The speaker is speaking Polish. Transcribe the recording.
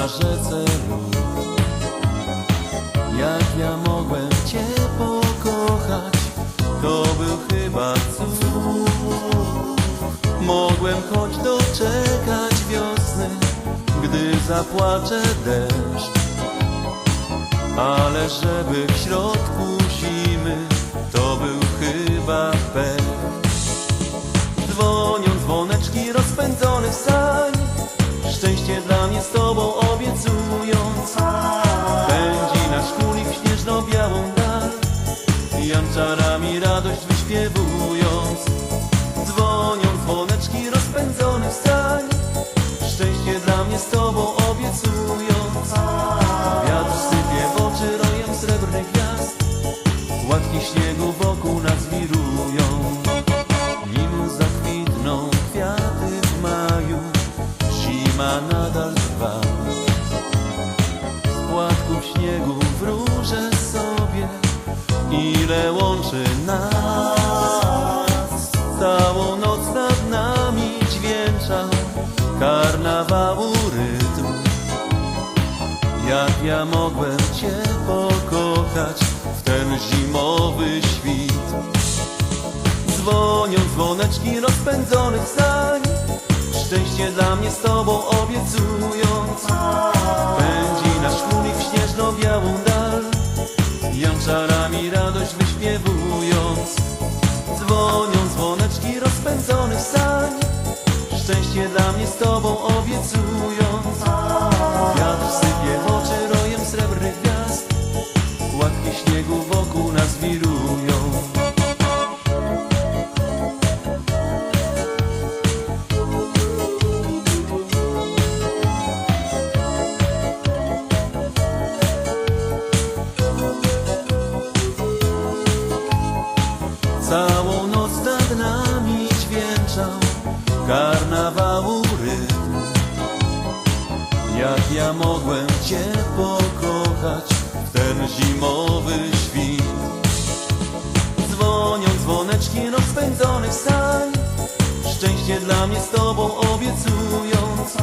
na rzece. Jak ja mogłem Cię pokochać, to był chyba cud. Mogłem choć doczekać wiosny, gdy zapłacze deszcz. Ale żeby w środku zimy, to był chyba pech. Dzwonią dzwoneczki rozpędzone w sań, szczęście dla mnie z Tobą radość wyśpiewując. Dzwonią dzwoneczki rozpędzone w stań, szczęście dla mnie z Tobą obiecując. Wiatr sypie w oczy rojem srebrnych gwiazd, łatki śniegu wokół nas wirują. Nim zakwitną kwiaty w maju, zima nadal trwa. Z płatków śniegu wróżę sobie, ile łączy nas. Dźwięczał karnawału rytm. Jak ja mogłem Cię pokochać w ten zimowy świt? Dzwonią dzwoneczki rozpędzonych stań, szczęście dla mnie z Tobą obiecując. Pędzi nasz kulik w śnieżno-białą dal, janczarami radość wyśpiewując. Dzwonią dzwoneczki rozpędzonych stań, szczęście dla mnie z Tobą obiecując. Wiatr sypie oczy rojem srebrnych gwiazd, łatki śniegu wokół nas wirują. Karnawału rytm. Jak ja mogłem Cię pokochać w ten zimowy świt? Dzwonią dzwoneczki rozpędzone w stań, szczęście dla mnie z Tobą obiecując.